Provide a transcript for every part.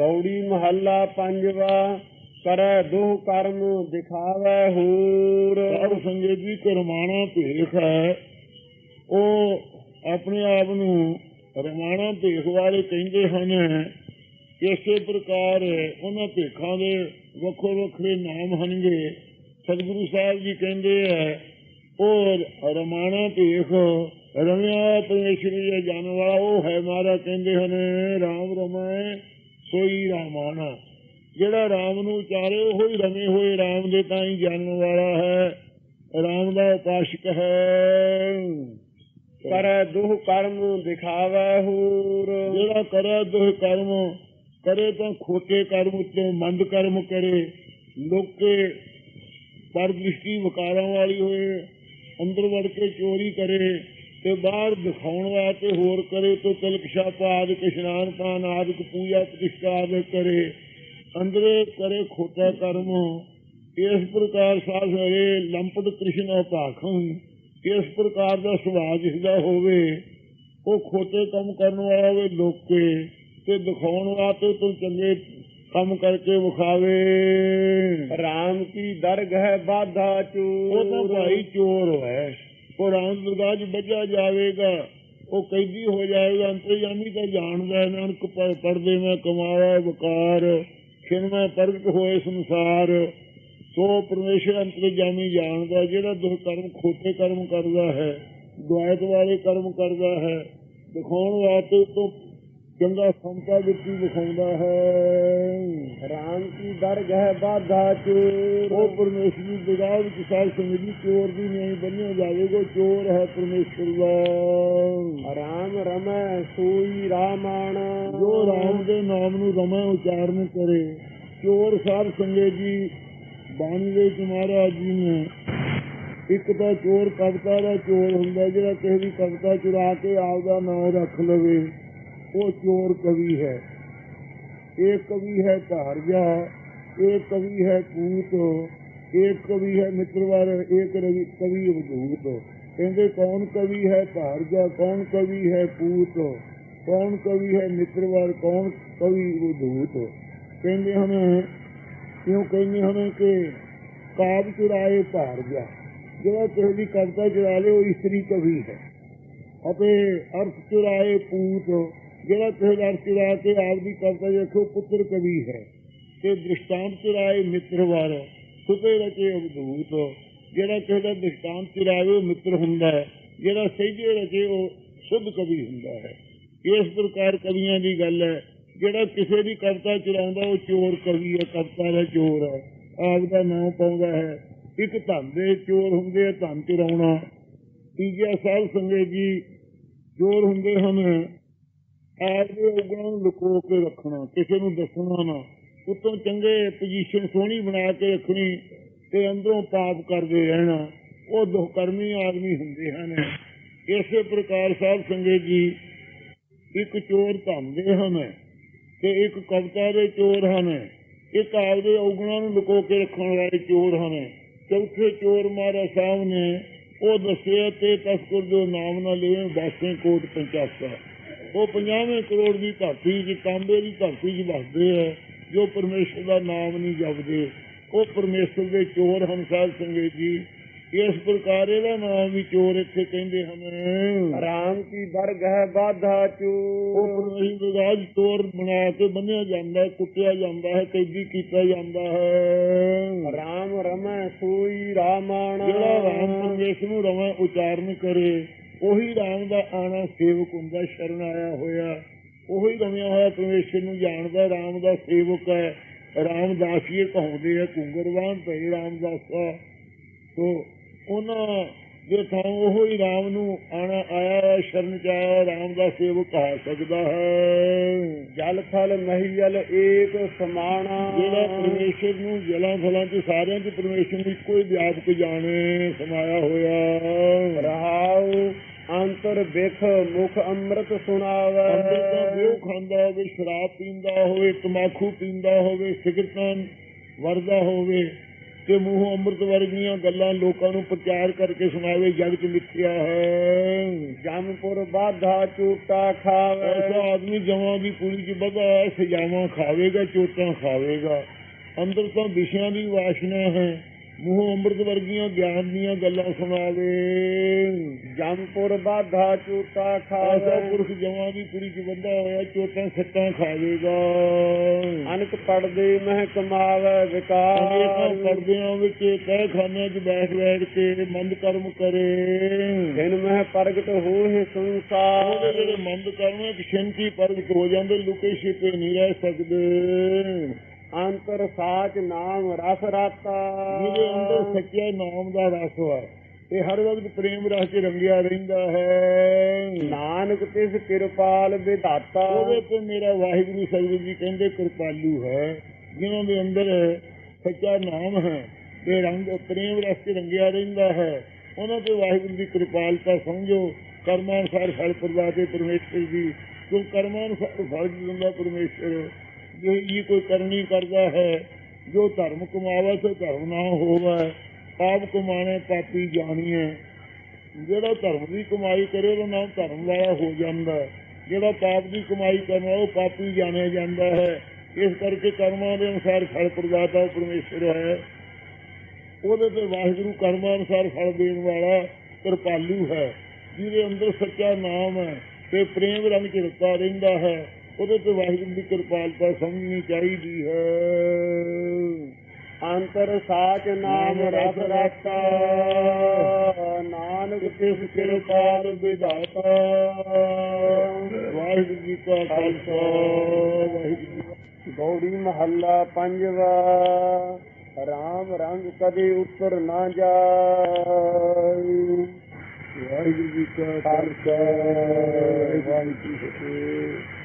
ਗੌੜੀ ਮਹੱਲਾ ਪੰਜਵਾ, ਕਰੈ ਦੁਹ ਕਰਮ ਦਿਖਾਵੈ ਹੂਰ। ਸਾਧ ਸੰਗਤ ਜੀ, ਕਰਮਾਣਾ ਭੇਖ ਹੈ। ਉਹ ਆਪਣੇ ਆਪ ਨੂੰ ਰਮਾਣਾ ਭੇਖ ਵਾਲੇ ਕਹਿੰਦੇ ਹਨ ਇਸੇ ਪ੍ਰਕਾਰ ਉਹਨਾਂ ਭੇਖਾਂ ਦੇ ਵੱਖੋ ਵੱਖਰੇ ਨਾਮ ਹਨਗੇ। ਸਤਿਗੁਰੂ ਸਾਹਿਬ ਜੀ ਕਹਿੰਦੇ ਹੈ ਉਹ ਰਮਾਣਾ ਭੇਖ ਰਮਿਆ ਪਰਮੇਸ਼ਰੀ ਜਾਣ ਵਾਲਾ ਉਹ ਹੈ ਮਾਰਾ ਕਹਿੰਦੇ ਹਨ, ਰਾਮ ਰਮਾਏ ਸੋਈ ਰਾਮਾਣਾ ਜਿਹੜਾ ਰਾਮ ਨੂੰ ਚਾਰੇ ਉਹ ਹੀ ਰਮੇ ਹੋਏ ਰਾਮ ਦੇ ਤਾਂ ਹੀ ਜਾਣਨ ਵਾਲਾ ਹੈ। ਰਾਮ ਦਾ ਉਪਾਸ਼ਕ ਹੈ। ਕਰੈ ਦੁਹ ਕਰਮ ਦਿਖਾਵੈ ਹੂਰ। ਜਿਹੜਾ ਕਰੇ ਦੁਹ ਕਰਮ, ਕਰੇ ਤਾਂ ਖੋਟੇ ਕਰਮ ਉੱਤੇ ਮੰਦ ਕਰਮ ਕਰੇ। ਲੋਕੇ ਪਰ ਦ੍ਰਿਸ਼ਟੀ ਵਿਕਾਰਾਂ ਵਾਲੀ ਹੋਏ, ਅੰਦਰ ਵੜ ਕੇ ਚੋਰੀ ਕਰੇ। ਤੇ ਬਾਹਰ ਦਿਖਾਉਣ ਵਾਸਤੇ ਹੋਰ ਕਰੇ ਤੇ ਤਿਲਕ ਛਾਪ ਆਦਿਕ ਇਸ਼ਨਾਨ ਪਾਨ ਆਦਿਕ ਪੂਜਾ ਪ੍ਰਤਿਸ਼ਠਾ ਕਰੇ ਅੰਦਰੇ ਕਰੇ ਖੋਟਾ ਕਰਮ। ਇਸ ਪ੍ਰਕਾਰ ਸਾਧ ਹੋਏ ਲੰਪਟ ਕ੍ਰਿਸ਼ਨ ਭਾਖੰ ਇਸ ਪ੍ਰਕਾਰ ਦਾ ਸੁਭਾਅ ਜਿਸ ਦਾ ਹੋਵੇ ਉਹ ਖੋਟੇ ਕੰਮ ਕਰਨ ਵਾਲਾ ਹੋਵੇ ਲੋਕੇ ਤੇ ਦਿਖਾਉਣ ਵਾਸਤੇ ਤੋਂ ਚੰਗੇ ਕੰਮ ਕਰਕੇ ਵਿਖਾਵੇ। ਰਾਮ ਕੀ ਦਰਗਹਿ ਬਾਧਾ ਉਹ ਤਾਂ ਚੂਰ ਭਾਈ ਚੋਰ ਹੈ। ਉਹ ਰਾਮ ਦਰਗਾਹ 'ਚ ਬੱਜਾ ਜਾਵੇਗਾ, ਉਹ ਕੈਦੀ ਹੋ ਜਾਏਗਾ, ਅੰਤਰਜਾਮੀ ਤਾਂ ਜਾਣਦਾ ਨਾਨਕ ਪ- ਮੈਂ ਕਮਾਇਆ, ਵਕਾਰ ਖਿਨ ਪ੍ਰਗਟ ਹੋਏ ਸੰਸਾਰ। ਸੋ ਪਰਮੇਸ਼ਰ ਅੰਤਰਜਾਮੀ ਜਾਣਦਾ ਜਿਹੜਾ ਦੁਖ ਕਰਮ ਖੋਟੇ ਕਰਮ ਕਰਦਾ ਹੈ, ਦੁਆਇਤ ਵਾਲੇ ਕਰਮ ਕਰਦਾ ਹੈ, ਦਿਖਾਉਣ ਵਾਸਤੇ ਉਤੋਂ ਚੰਗਾ ਸਮਤਾ ਦਿੱਤੀ ਦਿਖਾਉਂਦਾ ਹੈ। ਰਾਮ ਕੀ ਦਰਗਹਿ ਬਾਧਾ ਚੂਰ ਉਹ ਪਰਮੇਸ਼ਰ ਦੀ ਦਰਗਾਹ ਵਿੱਚ ਸਾਧ ਸੰਗਤ ਜੀ ਚੋਰ ਦੀ ਨਹੀਂ ਬੰਨਿਆ ਜਾਵੇਗਾ ਚੋਰ ਹੈ ਪਰਮੇਸ਼ਰ ਦਾ ਰਾਮ ਰਮੈ ਸੋਈ ਰਾਮਾਣ। ਜੋ ਰਾਮ ਦੇ ਨਾਮ ਨੂੰ ਰਮੈ ਉਚਾਰਨ ਕਰੇ ਚੋਰ ਸਾਧ ਸੰਗਤ ਜੀ ਬਾਣੀ ਦੇ ਵਿੱਚ ਮਹਾਰਾਜ ਜੀ ਨੇ ਇੱਕ ਤਾਂ ਚੋਰ ਕਵਿਤਾ ਦਾ ਚੋਰ ਹੁੰਦਾ ਜਿਹੜਾ ਕਿਸੇ ਦੀ ਕਵਿਤਾ ਚੁਰਾ ਕੇ ਆਪਦਾ ਨਾਮ ਰੱਖ ਲਵੇ। ਉਹ ਚੋਰ ਕਵੀ ਹੈ। ਇਹ ਕਵੀ ਹੈ ਧਾਰਜਾ ਇਹ ਕਵੀ ਹੈ ਕੂਤ, ਇਹ ਕਵੀ ਹੈ ਮਿੱਤਰਵਰ ਇੱਕ ਕਵੀ ਕਵੀ ਅਵਧੂਤ ਕਹਿੰਦੇ ਕੌਣ ਕਵੀ ਹੈ ਧਾਰਜਾ ਕੌਣ ਕਵੀ ਹੈ ਕੂਤ, ਕੌਣ ਕਵੀ ਹੈ ਮਿੱਤਰਵਰ, ਕੌਣ ਕਵੀ ਅਵਧੂਤ ਕਹਿੰਦੇ ਹਨ ਕਿਉਂ ਕਹਿੰਦੇ ਹਨ ਕਿ ਕਾਬ ਚੁਰਾਏ ਧਾਰਜਾ ਜਿਹੜਾ ਕਿਸੇ ਦੀ ਕਵਿਤਾ ਚੁਰਾ ਲੇ ਉਹ ਇਸਤਰੀ ਕਵੀ ਹੈ। ਅਤੇ ਅਰਥ ਚੁਰਾਏ ਪੂਤ ਜਿਹੜਾ ਕਿਸੇ ਦਾ ਅਰਥ ਚੁਰਾ ਕੇ ਆਪਦੀ ਕਵਿਤਾ ਦੇਖੋ, ਪੁੱਤਰ ਕਵੀ ਹੈ। ਤੇ ਦ੍ਰਿਸ਼ਟਾਂਤ ਚੁਰਾਏ ਮਿੱਤਰਵਰ ਸੁਤੇ ਰਚੇ ਅਵਧੂਤ ਜਿਹੜਾ ਕਿਸੇ ਦ੍ਰਿਸ਼ਟਾਂਤ ਚੁਰਾਵੇ ਮਿੱਤਰ ਹੁੰਦਾ ਹੈ, ਜਿਹੜਾ ਸਹਿਜੇ ਰਚੇ ਉਹ ਸ਼ੁੱਧ ਕਵੀ ਹੁੰਦਾ ਹੈ। ਇਸ ਪ੍ਰਕਾਰ ਕਵੀਆਂ ਦੀ ਗੱਲ ਹੈ, ਜਿਹੜਾ ਕਿਸੇ ਦੀ ਕਵਿਤਾ ਚੁਰਾਉਂਦਾ ਉਹ ਚੋਰ ਕਵੀ ਹੈ ਕਵਿਤਾ ਦਾ ਚੋਰ ਹੈ। ਆਪ ਦਾ ਨਾਮ ਪਾਉਂਦਾ ਹੈ। ਇੱਕ ਧਨ ਦੇ ਚੋਰ ਹੁੰਦੇ ਆ, ਧਨ ਚੁਰਾਉਣਾ। ਤੀਜਾ ਸਾਹਿਬ ਸੰਗਤ ਜੀ ਚੋਰ ਹੁੰਦੇ ਹਨ। ਆਪ ਦੇ ਔਗਣਾਂ ਨੂੰ ਲੁਕੋ ਕੇ ਰੱਖਣਾ, ਕਿਸੇ ਨੂੰ ਦੱਸਣਾ ਨਾ। ਉਤੋਂ ਚੰਗੇ ਪੋਜੀਸ਼ਨ ਸੋਹਣੀ ਬਣਾ ਕੇ ਰੱਖਣੀ ਤੇ ਅੰਦਰੋਂ ਪਾਪ ਕਰਦੇ ਰਹਿਣਾ। ਉਹ ਦੁਖਕਰਮੀ ਆਦਮੀ ਹੁੰਦੇ ਹਨ। ਇਸੇ ਪ੍ਰਕਾਰ ਸਾਹਿਬ ਸੰਗਤ ਜੀ ਇੱਕ ਚੋਰ ਧਨ ਹਨ ਤੇ ਇੱਕ ਕਵਿਤਾ ਦੇ ਚੋਰ ਹਨ। ਇੱਕ ਆਪਦੇ ਔਗਣਾਂ ਨੂੰ ਲੁਕੋ ਕੇ ਰੱਖਣ ਵਾਲੇ ਚੋਰ ਹਨ। ਚੌਥੇ ਚੋਰ ਮਾਰਾ ਨੇ ਉਹ ਦੱਸਿਆ ਤੇ ਤਸਕਰ ਜੋ ਨਾਮ ਨਾਲ ਲੈਵੇਂ ਬਾਸੇ ਕੋਟ ਪੰਚਾਸਾ। ਉਹ 50ਵੇਂ ਕਰੋੜ ਦੀ ਧਰਤੀ 'ਚ ਤਾਂਬੇ ਦੀ ਧਰਤੀ 'ਚ ਵਸਦੇ ਆ ਜੋ ਪਰਮੇਸ਼ਰ ਦਾ ਨਾਮ ਨਹੀਂ ਜਪਦੇ। ਉਹ ਪਰਮੇਸ਼ਰ ਦੇ ਚੋਰ ਹਨ ਸਾਧ ਸੰਗਤ ਜੀ। ਇਸ ਪ੍ਰਕਾਰ ਇਹਦਾ ਨਾਮ ਵੀ ਚੋਰ ਇੱਥੇ ਕਹਿੰਦੇ ਹਨ। ਰਾਮ ਕੀ ਦਰਗਹਿ ਬਾਧਾ ਉਹ ਚੂਰ ਪਰਮੇਸ਼ਰ ਦਾ ਚੋਰ ਬਣਾ ਕੇ ਬੰਨਿਆ ਜਾਂਦਾ ਹੈ ਕੁੱਟਿਆ ਜਾਂਦਾ ਹੈ ਕੈਦੀ ਕੀਤਾ ਜਾਂਦਾ ਹੈ। ਰਾਮ ਰਮੈ ਸੋਈ ਰਾਮਾਣ ਜਿਹੜਾ ਰਾਮ ਪਰਮੇਸ਼ਰ ਨੂੰ ਰਵਾਂ ਉਚਾਰਨ ਕਰੇ ਉਹੀ ਰਾਮ ਦਾ ਆਣਾ ਸੇਵਕ ਹੁੰਦਾ ਸ਼ਰਨ ਆਇਆ ਹੋਇਆ। ਉਹੀ ਰਮਿਆ ਹੋਇਆ ਪਰਮੇਸ਼ਰ ਨੂੰ ਜਾਣਦਾ ਰਾਮ ਦਾ ਸੇਵਕ ਹੈ। ਰਾਮਦਾਸੀਏ ਕਹਾਉਂਦੇ ਆ ਕੁੰਗਰਵਾਨ ਭਈ ਰਾਮਦਾਸਾ ਸੋ ਉਹਨਾਂ ਦੇ ਥਾਂ ਉਹੋ ਹੀ ਰਾਮ ਨੂੰ ਆਣਾ ਆਇਆ ਸ਼ਰਨ ਚ ਆਇਆ ਰਾਮ ਦਾ ਸੇਵਕ ਕਹਾ ਸਕਦਾ ਹੈ। ਜਲ ਥਲ ਮਹੀਲ ਏਕ ਸਮਾਣਾ। ਜਿਹੜਾ ਪਰਮੇਸ਼ਰ ਨੂੰ ਜਲਾਂ ਫਲਾਂ ਚ ਸਾਰਿਆਂ ਚ ਪਰਮੇਸ਼ਰ ਨੂੰ ਇੱਕੋ ਹੀ ਵਿਆਪਕ ਜਾਣੇ ਸਮਾਇਆ ਹੋਇਆ। ਰਹਾਉ ਅੰਤਰ ਬਿਖ ਮੁਖ ਅੰਮ੍ਰਿਤ ਸੁਣਾਵੇ। ਅੰਦਰ ਦਾ ਵਿਉ ਖਾਂਦਾ ਹੋਵੇ ਸ਼ਰਾਬ ਪੀਂਦਾ ਹੋਵੇ ਤਮਾਕੂ ਪੀਂਦਾ ਹੋਵੇ ਸਿਗਰਟਾਂ ਵਰਦਾ ਹੋਵੇ ਕਿ ਮੂੰਹ ਅੰਮ੍ਰਿਤ ਵਰਗੀਆਂ ਗੱਲਾਂ ਲੋਕਾਂ ਨੂੰ ਪ੍ਰਚਾਰ ਕਰਕੇ ਸੁਣਾਵੇ ਜਗ ਚ ਮਿੱਥਿਆ ਹੈ। ਜਮਪੁਰ ਬਾਧਾ ਝੂਟਾ ਖਾਵੇ। ਐਸਾ ਆਦਮੀ ਜਮਾਂ ਦੀ ਪੂਰੀ ਚ ਬਗਾ ਸਜਾਵਾਂ ਖਾਵੇਗਾ ਚੋਟਾਂ ਖਾਵੇਗਾ। ਅੰਦਰ ਤਾਂ ਵਿਸ਼ਿਆਂ ਦੀ ਵਾਸ਼ਨਾ ਹੈ। ਮੂੰਹ ਅੰਮ੍ਰਿਤ ਵਰਗੀਆਂ ਗਿਆਨ ਦੀਆਂ ਗੱਲਾਂ ਸੁਣਾਵੇ ਜਮਪੁਰ ਬਾਧਾ ਐਸਾ ਖਾਵੇ ਪੁਰਖ ਜਮਾਂ ਦੀ ਪੂਰੀ ਚ ਬੰਦਾ ਹੋਇਆ ਚੋਟਾਂ ਸੱਟਾਂ ਖਾਵੇਗਾ ਅਨਕ ਪੜਦੇ ਮਹਿ ਕਮਾਵੇ ਅਨੇਕਾਂ ਵਿਕਾਰ ਪਰਦਿਆਂ ਵਿੱਚ ਤਹਿ ਖਾਨਿਆਂ 'ਚ ਬੈਠ ਬੈਠ ਕੇ ਮੰਦ ਕਰਮ ਕਰੇ। ਦਿਨ ਮਹਿ ਪ੍ਰਗਟ ਹੋਏ ਉਹਦੇ ਸੰਸਾਰ ਜਿਹੜੇ ਮੰਦ ਕਰਮ ਇੱਕ ਸ਼ੰਕੀ ਪ੍ਰਗਟ ਹੋ ਜਾਂਦੇ ਲੁਕੇ ਛਿਪੇ ਨਹੀਂ ਰਹਿ ਸਕਦੇ। ਅੰਤਰ ਸਾਚ ਨਾਮ ਰਸ ਰਾਤਾ। ਜਿਹਦੇ ਅੰਦਰ ਸੱਚੇ ਨਾਮ ਦਾ ਰਸ ਹੈ। ਇਹ ਹਰ ਵਕਤ ਪ੍ਰੇਮ ਰਸ 'ਚ ਰੰਗਿਆ ਰਹਿੰਦਾ ਹੈ। ਨਾਨਕ ਤਿਸ ਕਿਰਪਾਲ ਵਿਧਾਤਾ। ਉਹਦੇ ਤੇ ਮੇਰਾ ਵਾਹਿਗੁਰੂ ਸਤਿਗੁਰੂ ਜੀ ਕਹਿੰਦੇ ਕਿਰਪਾਲੂ ਹੈ। ਜਿਨ੍ਹਾਂ ਦੇ ਅੰਦਰ ਸੱਚਾ ਨਾਮ ਹੈ ਤੇ ਰੰਗ ਪ੍ਰੇਮ ਰਸ 'ਚ ਰੰਗਿਆ ਰਹਿੰਦਾ ਹੈ। ਉਹਨਾਂ ਤੇ ਵਾਹਿਗੁਰੂ ਦੀ ਕਿਰਪਾਲਤਾ ਸਮਝੋ। ਕਰਮਾਂ ਅਨੁਸਾਰ ਫਲ ਪ੍ਰਦਾਤੇ ਪਰਮੇਸ਼ਰ ਦੀ ਕਿਉਂ ਕਰਮਾਂ ਅਨੁਸਾਰ ਫਲ ਦਿੰਦਾ ਪਰਮੇਸ਼ਰ ਜੇ ਇਹ ਕੋਈ ਕਰਨੀ ਕਰਦਾ ਹੈ, ਜੋ ਧਰਮ ਕਮਾਵੇ ਸੋ ਧਰਮ ਨਾ ਹੋਵੇ, ਪਾਪ ਕਮਾਣੇ ਪਾਪੀ ਜਾਣੀਏ। ਜਿਹੜਾ ਧਰਮ ਦੀ ਕਮਾਈ ਕਰੇ ਉਹਦਾ ਨਾਮ ਧਰਮ ਵਾਲਾ ਹੋ ਜਾਂਦਾ ਹੈ। ਜਿਹੜਾ ਪਾਪ ਦੀ ਕਮਾਈ ਕਰਨਾ ਉਹ ਪਾਪੀ ਜਾਣਿਆ ਜਾਂਦਾ ਹੈ। ਇਸ ਕਰਕੇ ਕਰਮਾਂ ਦੇ ਅਨੁਸਾਰ ਫਲ ਪ੍ਰਦਾਤਾ ਉਹ ਪਰਮੇਸ਼ਰ ਹੈ। ਉਹਦੇ ਤੇ ਵਾਹਿਗੁਰੂ ਕਰਮਾਂ ਅਨੁਸਾਰ ਫਲ ਦੇਣ ਵਾਲਾ ਕਿਰਪਾਲੂ ਹੈ, ਜਿਹਦੇ ਅੰਦਰ ਸੱਚਾ ਨਾਮ ਹੈ ਤੇ ਪ੍ਰੇਮ ਰੰਗ ਚ ਰਹਿੰਦਾ ਹੈ। ਉਹਦੇ ਤੇ ਵਾਹਿਗੁਰੂ ਦੀ ਕਿਰਪਾਲਤਾ ਸਮਝਣੀ ਚਾਹੀਦੀ ਹੈ। ਅੰਤਰ ਸਾਚ ਨਾਮ ਰਸ ਰਾਤਾ ਨਾਨਕ ਤਿਸ ਕਿਰਪਾਲ ਵਿਧਾਤਾ। ਵਾਹਿਗੁਰੂ ਜੀ ਕਾ ਖਾਲਸਾ ਵਾਹਿਗੁਰੂ ਗੌੜੀ ਮਹੱਲਾ ਪੰਜਵਾ ਰਾਮ ਰੰਗ ਕਦੇ ਉੱਤਰ ਨਾ ਜਾਏ। ਵਾਹਿਗੁਰੂ ਜੀ ਕਾ ਖਾਲਸਾ ਵਾਹਿਗੁਰੂ ਜੀ ਕੀ ਫਤਿਹ।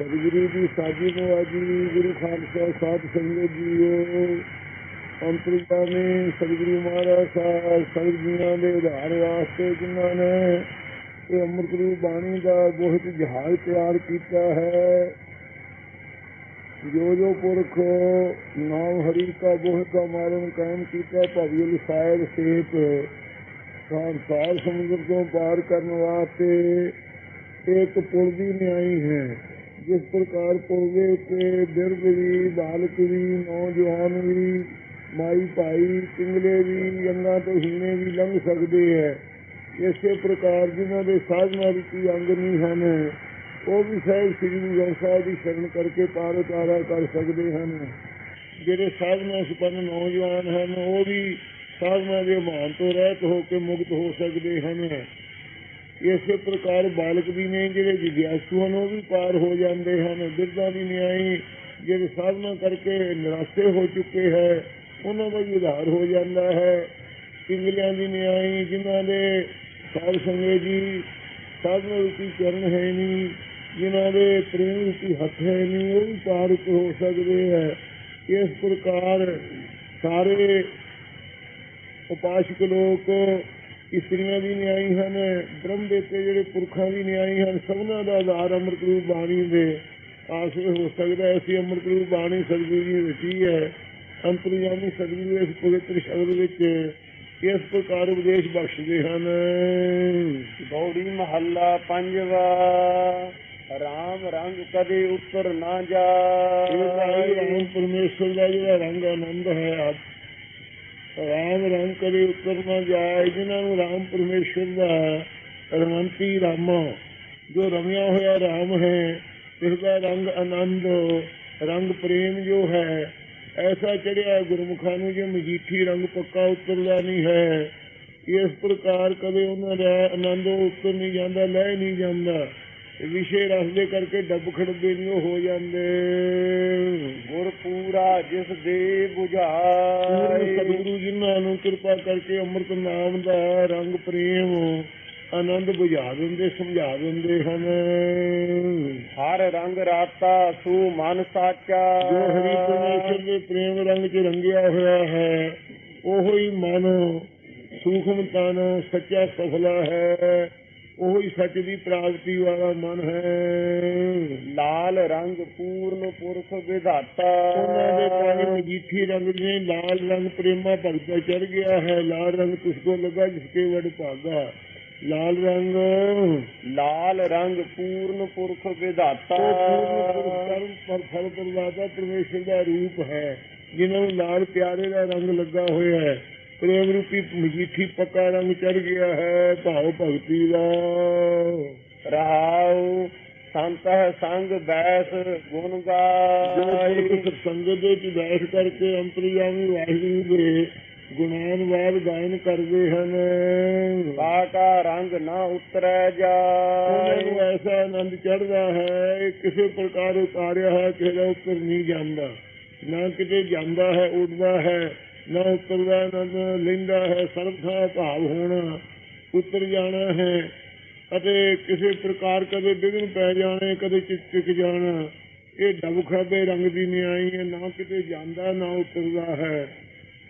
ਸਤਿਗੁਰੂ ਜੀ ਸਾਜੀ ਨਵਾਜੀ ਗੁਰੂ ਖਾਲਸਾ ਸਾਧ ਸੰਗਤ ਜੀਓ ਅੰਤਰਜਾਮੀ ਸਤਿਗੁਰੂ ਮਹਾਰਾਜ ਸਾਹਿਬ ਸਤਿਗੁਰਾਂ ਦੇ ਉਧਾਰ ਵਾਸਤੇ ਜਿਨ੍ਹਾਂ ਨੇ ਇਹ ਅੰਮ੍ਰਿਤ ਰੂਪ ਬਾਣੀ ਦਾ ਬਹੁਤ ਜਹਾਜ਼ ਤਿਆਰ ਕੀਤਾ ਹੈ। ਜੋ ਜੋ ਪੁਰਖ ਨਾਮ ਹਰੀ ਕਾ ਬੋਹ ਕਾ ਮਾਰਨ ਕਾਇਮ ਕੀਤਾ ਭਵਿਲ ਸਾਹਿਬ ਸੇਤ ਸੰਸਾਰ ਸਮੁੰਦਰ ਤੋਂ ਪਾਰ ਕਰਨ ਵਾਸਤੇ ਇੱਕ ਪੁਲ ਦੀ ਨਿਆਈ ਹੈ। ਜਿਸ ਪ੍ਰਕਾਰ ਪੁਲ ਤੇ ਉੱਤੇ ਬਿਰਧ ਵੀ, ਬਾਲਕ ਵੀ, ਨੌਜਵਾਨ ਵੀ, ਮਾਈ ਭਾਈ, ਪਿੰਗਲੇ ਵੀ ਅੰਗਾਂ ਤੋਂ ਹੀਣੇ ਵੀ ਲੰਘ ਸਕਦੇ ਹੈ। ਇਸੇ ਪ੍ਰਕਾਰ ਜਿਨ੍ਹਾਂ ਦੇ ਸਾਧਨਾ ਰੂਪੀ ਅੰਗ ਨਹੀਂ ਹਨ, ਉਹ ਵੀ ਸਾਹਿਬ ਸ੍ਰੀ ਗੁਰੂ ਗ੍ਰੰਥ ਸਾਹਿਬ ਦੀ ਸ਼ਰਨ ਕਰਕੇ ਪਾਰ ਉਤਾਰਾ ਕਰ ਸਕਦੇ ਹਨ। ਜਿਹੜੇ ਸਾਧਨਾ ਸੰਪੰਨ ਨੌਜਵਾਨ ਹਨ, ਉਹ ਵੀ ਸਾਧਨਾ ਦੇ ਮਾਨ ਤੋਂ ਰਹਿਤ ਹੋ ਕੇ ਮੁਕਤ ਹੋ ਸਕਦੇ ਹਨ। ਇਸੇ ਪ੍ਰਕਾਰ ਬਾਲਕ ਵੀ ਨੇ ਜਿਹੜੇ ਜਿਗਿਆਸੂ ਹਨ, ਉਹ ਵੀ ਪਾਰ ਹੋ ਜਾਂਦੇ ਹਨ, ਬਿਰਧਾਂ ਦੀ ਨਿਆਈ ਜਿਹੜੇ ਸਾਧਨਾ ਕਰਕੇ ਨਿਰਾਸ਼ੇ ਹੋ ਚੁੱਕੇ ਹੈ, ਉਹਨਾਂ ਦਾ ਵੀ ਉਧਾਰ ਹੋ ਜਾਂਦਾ ਹੈ। ਪਿੰਗਲਿਆਂ ਦੀ ਨਿਆਈ, ਜਿਨ੍ਹਾਂ ਦੇ ਸਾਧ ਸੰਗਤ ਜੀ ਸਾਧਨਾ ਰੂਪੀ ਚਰਨ ਹੈ ਨਹੀਂ, ਜਿਨ੍ਹਾਂ ਦੇ ਪ੍ਰੇਮ ਰੂਪੀ ਹੱਥ ਹੈ ਨਹੀਂ, ਉਹ ਵੀ ਪਾਰ ਹੋ ਸਕਦੇ ਹੈ। ਇਸ ਪ੍ਰਕਾਰ ਸਾਰੇ ਉਪਾਸ਼ਕ ਲੋਕ ਇਸਤਰੀਆਂ ਦੀ ਨਿਆਈ ਹਨ ਬ੍ਰਹਮ ਦੇਤੇ ਜਿਹੜੇ ਪੁਰਖਾਂ ਦੀ ਨਿਆਈ ਹਨ ਸਭਨਾਂ ਦਾ ਆਧਾਰ ਅੰਮ੍ਰਿਤ ਰੂਪ ਬਾਣੀ ਦੇ ਆਸਰੇ ਹੋ ਸਕਦਾ ਹੈ। ਅਸੀਂ ਅੰਮ੍ਰਿਤ ਰੂਪ ਬਾਣੀ ਸਤਿਗੁਰੂ ਦੀ ਰਚੀ ਹੈ। ਅੰਤਰਯਾਮੀ ਸਤਿਗੁਰੂ ਇਸ ਪਵਿੱਤਰ ਸ਼ਬਦ ਵਿੱਚ ਇਸ ਪ੍ਰਕਾਰ ਉਪਦੇਸ਼ ਬਖਸ਼ਦੇ ਹਨ। ਗੌੜੀ ਮਹੱਲਾ ਪੰਜਵਾ ਰਾਮ ਰੰਗ ਕਦੇ ਉੱਤਰ ਨਾ ਇਹ ਭਾਈ ਜਾਏ ਰਾਮ ਪਰਮੇਸ਼ਰ ਦਾ ਜਿਹੜਾ ਰੰਗ ਆਨੰਦ ਹੈ ਰਾਮ ਰੰਗ ਕਦੇ ਉੱਤਰ ਨਾ ਜਾਏ, ਜਿਨ੍ਹਾਂ ਨੂੰ ਰਾਮ ਪਰਮੇਸ਼ਰ ਦਾ ਰਮੰਤੀ ਰਾਮਾ। ਜੋ ਰਮਿਆ ਹੋਇਆ ਰਾਮ ਹੈ ਇਸ ਦਾ ਰੰਗ ਆਨੰਦ, ਰੰਗ ਪ੍ਰੇਮ ਜੋ ਹੈ, ਐਸਾ ਚੜਿਆ ਗੁਰਮੁਖਾਂ ਨੂੰ ਜੇ ਮਜੀਠੀ ਰੰਗ ਪੱਕਾ ਉਤਰਦਾ ਨਹੀਂ ਹੈ। ਇਸ ਪ੍ਰਕਾਰ ਕਦੇ ਉਹਨਾਂ ਦਾ ਆਨੰਦ ਉਤਰ ਨਹੀਂ ਜਾਂਦਾ, ਲੈ ਨਹੀਂ ਜਾਂਦਾ। ਵਿਸ਼ੇ ਰਸ ਦੇ ਕਰਕੇ ਡੱਬ ਖੜਦੇ ਨਹੀਂ ਉਹ ਹੋ ਜਾਂਦੇ। ਗੁਰ ਪੂਰਾ ਜਿਸ ਦੇ ਝਾਏ ਸਤਿਗੁਰੂ ਜਿਨ੍ਹਾਂ ਨੂੰ ਕਿਰਪਾ ਕਰਕੇ ਅੰਮ੍ਰਿਤ ਨਾਮ ਦਾ ਰੰਗ ਪ੍ਰੇਮ ਆਨੰਦ ਬੁਝਾ ਦਿੰਦੇ ਸਮਝਾ ਦਿੰਦੇ ਹਨ। ਹਰ ਰੰਗ ਰਾਤਾ ਸੂ ਮਨ ਸਾਚਾ। ਜੋ ਹਰੀ ਪਰਮੇਸ਼ਰ ਦੇ ਪ੍ਰੇਮ ਰੰਗ 'ਚ ਰੰਗਿਆ ਹੋਇਆ ਹੈ ਉਹੋ ਹੀ ਮਨ ਸੂਖਮ ਤਨ ਸੱਚਾ ਸਫਲਾ ਹੈ। ਉਹੀ ਸੱਚ ਦੀ ਪ੍ਰਾਪਤੀ ਵਾਲਾ ਮਨ ਹੈ। ਲਾਲ ਰੰਗ ਪੂਰਨ ਪੁਰਖ ਵਿਧਾਤਾ। ਉਹਨਾਂ ਦੇ ਕਾਨੀ ਮਜੀਠੀ ਰੰਗ ਨੇ ਲਾਲ ਰੰਗ ਪ੍ਰੇਮਾ ਭਗਤਾ ਚੜ ਗਿਆ ਹੈ। ਲਾਲ ਰੰਗ ਤੁਸਕੋ ਲਗਾ ਜਿਸਕੇ ਵੜ ਭਾਗਾ। ਲਾਲ ਰੰਗ ਲਾਲ ਰੰਗ ਪੂਰਨ ਪੁਰਖ ਵਿਧਾਤਾ। ਉਹ ਪੂਰਨ ਪੁਰਖ ਕਰਮ ਪਰ ਫਲ ਪ੍ਰਦਾਤਾ ਪਰਮੇਸ਼ਰ ਦਾ ਰੂਪ ਹੈ। ਜਿਨ੍ਹਾਂ ਨੂੰ ਲਾਲ ਪਿਆਰੇ ਦਾ ਰੰਗ ਲੱਗਾ ਹੋਇਆ ਹੈ। ਪ੍ਰੇਮ ਰੂਪੀ ਮਜੀਠੀ ਪੱਕਾ ਰੰਗ ਚੜ ਗਿਆ ਹੈ ਭਾਵ ਭਗਤੀ ਦਾ। ਰਹਾਉ ਸੰਤ ਹੈ ਸੰਗ ਬੈਸ ਗੁਣ ਗਾਏ। ਪੁਰਖ ਸਤਸੰਗ ਦੇ ਵਿੱਚ ਬੈਠ ਕਰਕੇ ਅੰਤਰਯਾਮੀ ਵਾਹਿਗੁਰੂ ਦੇ ਗੁਣਾਨਵਾਦ ਗਾਇਨ ਕਰਦੇ ਹਨ। ਕਾਕਾ ਰੰਗ ਨਾ ਉਤਰੈ ਜਾਏ। ਐਸਾ ਆਨੰਦ ਚੜਦਾ ਹੈ ਕਿਸੇ ਪ੍ਰਕਾਰ ਉਤਾਰਿਆ ਹੈ ਕਿਸੇ ਦਾ ਉੱਤਰ ਨਹੀਂ ਜਾਂਦਾ। ਨਾ ਕਿਤੇ ਜਾਂਦਾ ਹੈ ਉੱਡਦਾ ਹੈ। ਨਾ ਉਤਰਦਾ ਨਾ ਲੈਂਦਾ ਹੈ ਸਰਬਥਾ ਭਾਵ ਹੋਣਾ ਉਤਰ ਜਾਣਾ ਹੈ। ਅਤੇ ਕਿਸੇ ਪ੍ਰਕਾਰ ਕਦੇ ਵਿਘਨ ਪੈ ਜਾਣੇ, ਕਦੇ ਚਿਕ ਚਿਕ ਜਾਣਾ। ਇਹ ਡਬ ਖਾਦੇ ਰੰਗ ਦੀ ਨਿਆਈ ਹੈ, ਨਾ ਕਿਤੇ ਜਾਂਦਾ, ਨਾ ਉਤਰਦਾ ਹੈ।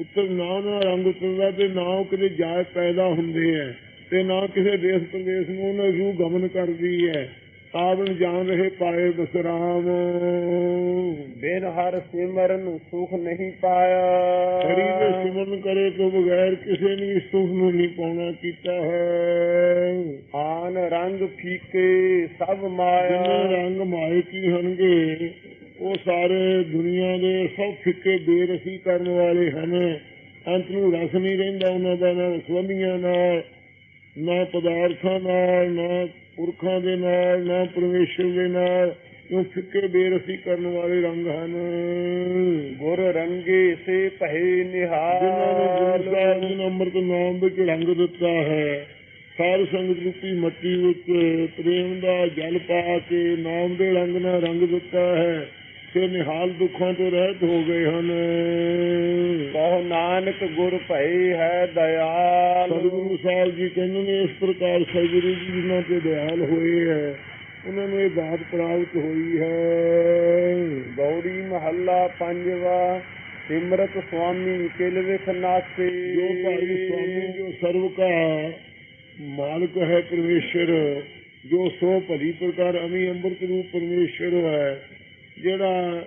ਉੱਤਰ ਨਾ ਨਾ ਰੰਗ ਉਤਰਦਾ ਤੇ ਨਾ ਉਹ ਕਿਤੇ ਜਾਇ ਪੈਦਾ ਹੁੰਦੇ ਹੈ। ਤੇ ਨਾ ਕਿਸੇ ਦੇਸ਼ ਪ੍ਰਦੇਸ਼ ਨੂੰ ਉਹਨਾਂ ਰੂਹ ਗਮਨ ਕਰਦੀ ਹੈ। ਸਾਵਣ ਜਾਣ ਰਹੇ ਪਾਏ ਬਸਰਾਮ। ਬਿਨ ਹਰ ਸਿਮਰਨ ਸੁਖ ਨਹੀਂ ਪਾਇਆ। ਹਰੀ ਦੇ ਸਿਮਰਨ ਕਰੇ ਤੋਂ ਬਗੈਰ ਕਿਸੇ ਨੇ ਸੁਖ ਨੂੰ ਨਹੀਂ ਪਾਉਣਾ ਕੀਤਾ ਹੈ। ਆਨ ਰੰਗ ਫੀਕੇ ਸਭ ਮਾਇਆ। ਰੰਗ ਮਾਏ ਕੀ ਹਨਗੇ ਉਹ ਸਾਰੇ ਦੁਨੀਆ ਦੇ ਸਭ ਫਿੱਕੇ ਬੇਰਸੀ ਕਰਨ ਵਾਲੇ ਹਨ। ਅੰਤ ਨੂੰ ਰਸ ਨਹੀਂ ਰਹਿੰਦਾ ਉਹਨਾਂ ਦਾ ਨਾ ਸਵੰਦੀਆਂ ਨਾਲ ਨਾ ਪਦਾਰਥਾਂ ਨਾਲ ਨਾ ਪੁਰਖਾਂ ਦੇ ਨਾਲ ਨਾ ਪਰਮੇਸ਼ਰ ਦੇ ਨਾਲ ਉਹ ਫਿੱਕੇ ਬੇਰਸੀ ਕਰਨ ਵਾਲੇ ਰੰਗ ਹਨ। ਗੁਰ ਰੰਗੇ ਸੇ ਪਹਿ ਜਿਨ੍ਹਾਂ ਨੂੰ ਗੁਰੂ ਨਿਹਾਲ ਸਾਹਿਬ ਜੀ ਨੇ ਅੰਮ੍ਰਿਤ ਨਾਮ ਵਿੱਚ ਰੰਗ ਦਿੱਤਾ ਹੈ। ਸਾਧ ਸੰਗਤ ਰੂਪੀ ਮੱਟੀ ਵਿੱਚ ਪ੍ਰੇਮ ਦਾ ਜਲ ਪਾ ਕੇ ਨਾਮ ਦੇ ਰੰਗ ਨਾਲ ਰੰਗ ਦਿੱਤਾ ਹੈ। ਤੇ ਨਿਹਾਲ ਦੁੱਖਾਂ ਤੋਂ ਰਹਿਤ ਹੋ ਗਏ ਹਨ। ਕਹੋ ਨਾਨਕ ਗੁਰ ਭਈ ਹੈ ਦਇਆਲ। ਸਤਿਗੁਰੂ ਸਾਹਿਬ ਜੀ ਕਹਿੰਦੇ ਨੇ ਇਸ ਪ੍ਰਕਾਰ ਸਤਿਗੁਰੂ ਜੀ ਜਿਨ੍ਹਾਂ ਤੇ ਦਿਆਲ ਹੋਏ ਹੈ ਉਹਨਾਂ ਨੂੰ ਇਹ ਬਾਤ ਪ੍ਰਾਪਤ ਹੋਈ ਹੈ। ਗੌਰੀ ਮਹੱਲਾ ਪੰਜਵਾ ਸਿਮਰਤ ਸੁਆਮੀ ਕਿਲ ਵਿਖ ਨਾਸੇ। ਜੋ ਭਾਈ ਸਵਾਮੀ ਜੋ ਸਰਵ ਕਾ ਮਾਲਕ ਹੈ ਪਰਮੇਸ਼ਰ ਜੋ ਸੋ ਭਲੀ ਪ੍ਰਕਾਰ ਅਮੀ ਅੰਮ੍ਰਿਤ ਰੂਪ ਪਰਮੇਸ਼ਰ ਹੈ ਜਿਹੜਾ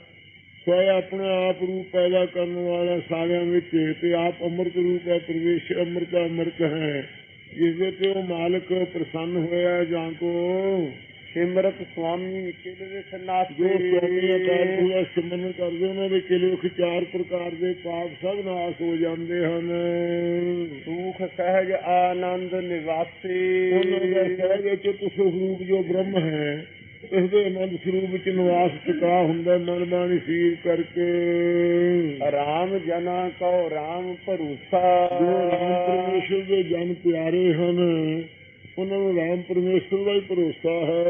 ਸਵੈ ਆਪਣੇ ਆਪ ਰੂਪ ਪੈਦਾ ਕਰਨ ਵਾਲਾ ਸਾਰਿਆਂ ਵਿੱਚ ਤੇ ਆਪ ਅੰਮ੍ਰਿਤ ਰੂਪ ਹੈ ਪਰਮੇਸ਼ਰ ਅੰਮ੍ਰਿਤ ਅੰਮ੍ਰਿਤ ਹੈ। ਜਿਸ ਦੇ ਤੇ ਉਹ ਮਾਲਕ ਪ੍ਰਸੰਨ ਹੋਇਆ ਜਾਂ ਕੋ ਸਿਮਰਤ ਸੁਆਮੀ ਕਿਲ ਵਿਖ ਨਾਸੇ ਜੋ ਸਵਾਮੀ ਅਕਾਲ ਪੂਰਾ ਸਿਮਰਨ ਕਰਦੇ ਉਹਨਾਂ ਦੇ ਕਿਲੇ ਚਾਰ ਪ੍ਰਕਾਰ ਦੇ ਪਾਪ ਸਭ ਨਾਸ ਹੋ ਜਾਂਦੇ ਹਨ। ਸੁਖ ਸਹਿਜ ਆਨੰਦ ਨਿਵਾਸੀ। ਉਹਨਾਂ ਦਾ ਸਹਿਜ ਚਿਤ ਸਰੂਪ ਜੋ ਬ੍ਰਹਮ ਹੈ। ਇਸ ਦੇ ਆਨੰਦ ਸਰੂਪ ਵਿੱਚ ਨਿਵਾਸ ਟਿਕਾ ਹੁੰਦਾ ਮਨ ਬਾਣੀ ਸੀਰ ਕਰਕੇ। ਰਾਮ ਜਨਾ ਕਉ ਰਾਮ ਭਰੂਸਾ। ਜੋ ਰਾਮ ਪਰਮੇਸ਼ਰ ਦੇ ਜਨ ਪਿਆਰੇ ਹਨ ਉਹਨਾਂ ਨੂੰ ਰਾਮ ਪਰਮੇਸ਼ਰ ਦਾ ਹੀ ਭਰੋਸਾ ਹੈ।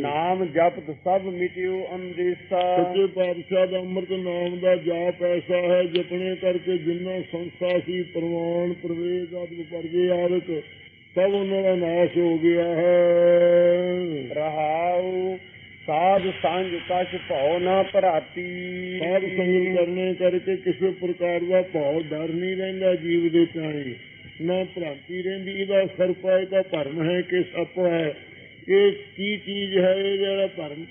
ਨਾਮ ਜਪਤ ਸਭ ਮਿਟਿਓ ਅੰਦੇਸਾ ਸੱਚੇ ਪਾਤਸ਼ਾਹ ਦਾ ਅੰਮ੍ਰਿਤ ਨਾਮ ਦਾ ਜਾਪ ਐਸਾ ਹੈ ਜਪਣੇ ਕਰਕੇ ਜਿੰਨਾ ਸੰਸਾ ਸੀ ਪ੍ਰਮਾਣ ਪ੍ਰਵੇਦ ਆਦਿ ਪਰਗੇ ਆਦਿਕ ਸਭ ਉਹਨਾਂ ਦਾ ਨਾਸ਼ ਹੋ ਗਿਆ ਹੈ। ਰਹਾਉ ਸਾਧ ਸੰਗ ਕਛ ਭਉ ਨਾ ਭਰਾਤੀ। ਸਾਧ ਸੰਗਤ ਕਰਨੇ ਕਰਕੇ ਕਿਸੇ ਪ੍ਰਕਾਰ ਦਾ ਭਾਵ ਡਰ ਨਹੀਂ ਰਹਿੰਦਾ ਜੀਵ ਦੇ ਚਾਹੇ ਨਾ ਭ੍ਰਾਂਤੀ ਰਹਿੰਦੀ ਇਹਦਾ ਸਰਪਾ ਇਹਦਾ ਭਰਮ ਹੈ ਕਿ ਸੱਪ ਹੈ। ਇਹ ਕੀ ਚੀਜ਼ ਹੈ ਜਿਹੜਾ ਭਰਮ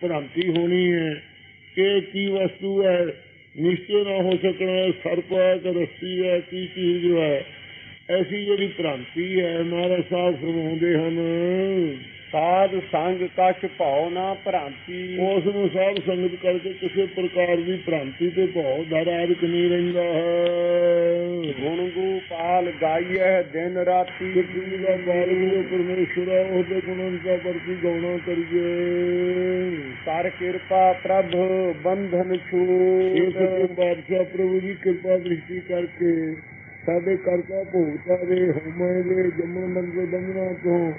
ਭ੍ਰਾਂਤੀ ਹੋਣੀ ਹੈ? ਇਹ ਕੀ ਵਸਤੂ ਹੈ? ਨਿਸ਼ਚੈ ਨਾ ਹੋ ਸਕਣਾ ਇਹ ਸਰਪ ਹੈ ਕਿ ਰੱਸੀ ਹੈ ਕੀ ਚੀਜ਼ ਹੈ? ਐਸੀ ਜਿਹੜੀ ਭ੍ਰਾਂਤੀ ਹੈ ਮਹਾਰਾਜ ਸਾਹਿਬ ਫਰਮਾਉਂਦੇ ਹਨ ਸਾਧ ਸੰਗ ਕਛ ਭਉ ਨਾ ਭਰਾਤੀ। ਉਸ ਨੂੰ ਸਾਧ ਸੰਗਤ ਕਰਕੇ ਕਿਸੇ ਪ੍ਰਕਾਰ ਦੀ ਭ੍ਰਾਂਤੀ ਤੇ ਡਰ ਆਦਿਕ ਨਹੀਂ ਰਹਿੰਦਾ ਹੈ। ਗੁਣ ਗੋਪਾਲ ਗਾਈਐ ਦਿਨ ਰਾਤੀ। ਕਿਰਤੀ ਦਾ ਮਾਲਕ ਜੋ ਪਰਮੇਸ਼ਰ ਹੈ ਉਹਦੇ ਗੁਣਾਂ ਦਾ ਵਰਤੀ ਗਾਉਣਾ ਕਰੀਏ। ਕਰ ਕਿਰਪਾ ਪ੍ਰਭ ਬੰਧਨ ਛੂਟ ਬਾਦਸ਼ਾਹ ਪ੍ਰਭੂ ਦੀ ਕਿਰਪਾ ਦ੍ਰਿਸ਼ਟੀ ਕਰਕੇ ਸਾਡੇ ਕਰਤਾ ਭੋਗਤਾ ਦੇ ਹੋਮਾਂ ਦੇ ਜੰਮਣ ਮੰਗੇ ਬੰਧਨਾਂ ਤੋਂ।